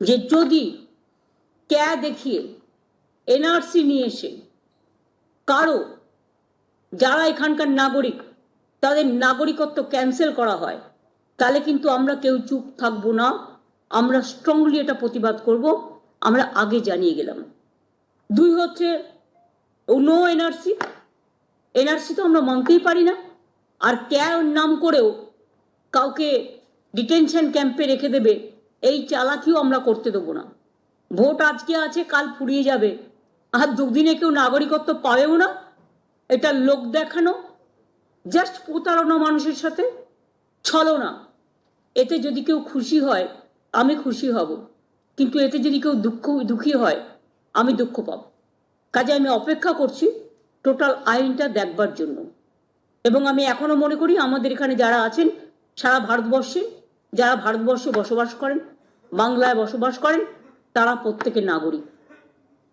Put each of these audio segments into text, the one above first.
যে যদি ক্যা দেখিয়ে এনআরসি নিয়ে এসে কারও, যারা এখানকার নাগরিক, তাদের নাগরিকত্ব ক্যান্সেল করা হয়, তাহলে কিন্তু আমরা কেউ চুপ থাকব না। আমরা স্ট্রংলি এটা প্রতিবাদ করব। আমরা আগে জানিয়ে গেলাম। দুই হচ্ছে নো এনআরসি। এনআরসি তো আমরা মানতেই পারি না। আর ক্যার নাম করেও কাউকে ডিটেনশন ক্যাম্পে রেখে দেবে এই চালাকিও আমরা করতে দেবো না। ভোট আজকে আছে, কাল ফুরিয়ে যাবে। আর দুদিনে কেউ নাগরিকত্ব পাবেও না। এটা লোক দেখানো জাস্ট প্রতারণা মানুষের সাথে ছলো না। এতে যদি কেউ খুশি হয়, আমি খুশি হব। কিন্তু এতে যদি কেউ দুঃখ, দুঃখী হয়, আমি দুঃখ পাব। কাজে আমি অপেক্ষা করছি টোটাল আইনটা দেখবার জন্য। এবং আমি এখনও মনে করি আমাদের এখানে যারা আছেন, সারা ভারতবর্ষে, যারা ভারতবর্ষে বসবাস করেন বাংলায় বসবাস করেন তারা প্রত্যেকের নাগরিক।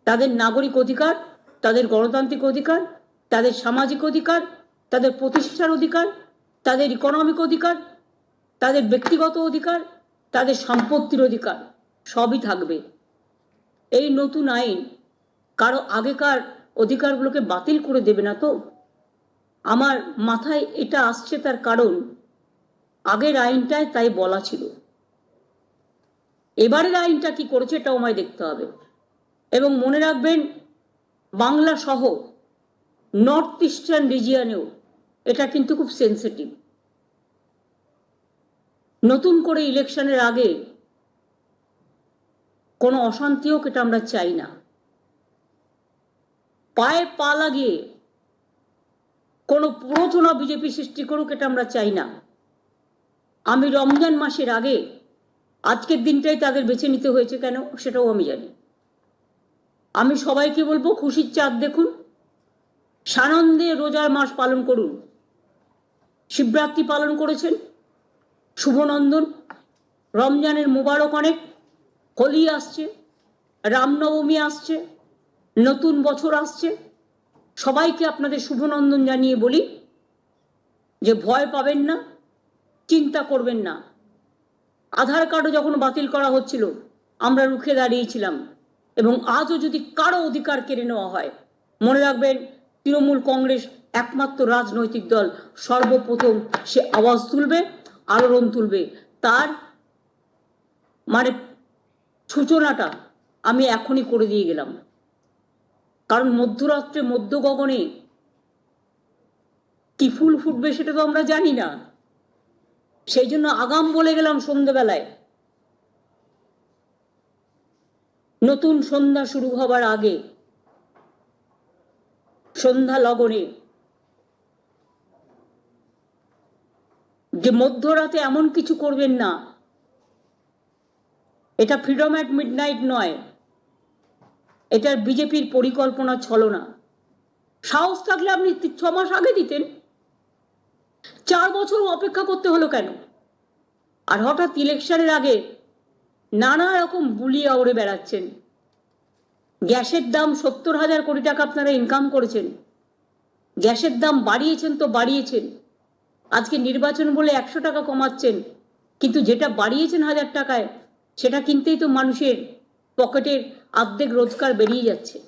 তাদের নাগরিক অধিকার, তাদের গণতান্ত্রিক অধিকার, তাদের সামাজিক অধিকার, তাদের প্রতিষ্ঠার অধিকার, তাদের ইকোনমিক অধিকার, তাদের ব্যক্তিগত অধিকার, তাদের সম্পত্তির অধিকার সবই থাকবে। এই নতুন আইন কারও আগেকার অধিকারগুলোকে বাতিল করে দেবে না তো? আমার মাথায় এটা আসছে তার কারণ, আগের আইনটায় তাই বলা ছিল। এবারের আইনটা কি করেছে এটাও আমায় দেখতে হবে। এবং মনে রাখবেন, বাংলা সহ নর্থ ইস্টার্ন রিজিয়ানেও এটা কিন্তু খুব সেন্সিটিভ নতুন করে ইলেকশনের আগে কোনো অশান্তি হোক এটা আমরা চাই না। পায়ে পা লাগিয়ে কোনো প্রথনা বিজেপি সৃষ্টি করুক এটা আমরা চাই না। আমি রমজান মাসের আগে আজকের দিনটাই তাদের বেছে নিতে হয়েছে কেন সেটাও আমি জানি। আমি সবাইকে বলব খুশির চাঁদ দেখুন, সানন্দে রোজার মাস পালন করুন, শিবরাত্রি পালন করেছেন, শুভনন্দন, রমজানের মুবারক অনেক, হোলি আসছে, রামনবমী আসছে, নতুন বছর আসছে, সবাইকে আপনাদের শুভনন্দন জানিয়ে বলি যে ভয় পাবেন না, চিন্তা করবেন না। আধার কার্ডও যখন বাতিল করা হচ্ছিল, আমরা রুখে দাঁড়িয়েছিলাম এবং আজও যদি কারও অধিকার কেড়ে নেওয়া হয়, মনে রাখবেন তৃণমূল কংগ্রেস একমাত্র রাজনৈতিক দল, সর্বপ্রথম সে আওয়াজ তুলবে, আলোড়ন তুলবে। তার মানে সূচনাটা আমি এখনই করে দিয়ে গেলাম। কারণ মধ্যরাত্রে মধ্য গগনে কি ফুল ফুটবে সেটা তো আমরা জানি না। সেই জন্য আগাম বলে গেলাম সন্ধ্যেবেলায়। নতুন সন্ধ্যা শুরু হবার আগে সন্ধ্যা লগনে যে মধ্যরাতে এমন কিছু করবেন না, এটা ফ্রিডম অ্যাট মিডনাইট নয়, এটার বিজেপির পরিকল্পনা ছলনা। সাহস থাকলে আপনি ছ মাস আগে দিতেন। চার বছর অপেক্ষা করতে হলো কেন? আর হঠাৎ ইলেকশনের আগে নানা রকম বুলিয়ে আউড়ে বেড়াচ্ছেন। গ্যাসের দাম সত্তর হাজার কোটি টাকা আপনারা ইনকাম করেছেন। গ্যাসের দাম বাড়িয়েছেন তো বাড়িয়েছেন। আজকে নির্বাচন বলে একশো টাকা কমাচ্ছেন। কিন্তু যেটা বাড়িয়েছেন হাজার টাকায়, সেটা কিনতেই তো মানুষের পকেটের অর্ধেক রোজগার বেরিয়ে যাচ্ছে।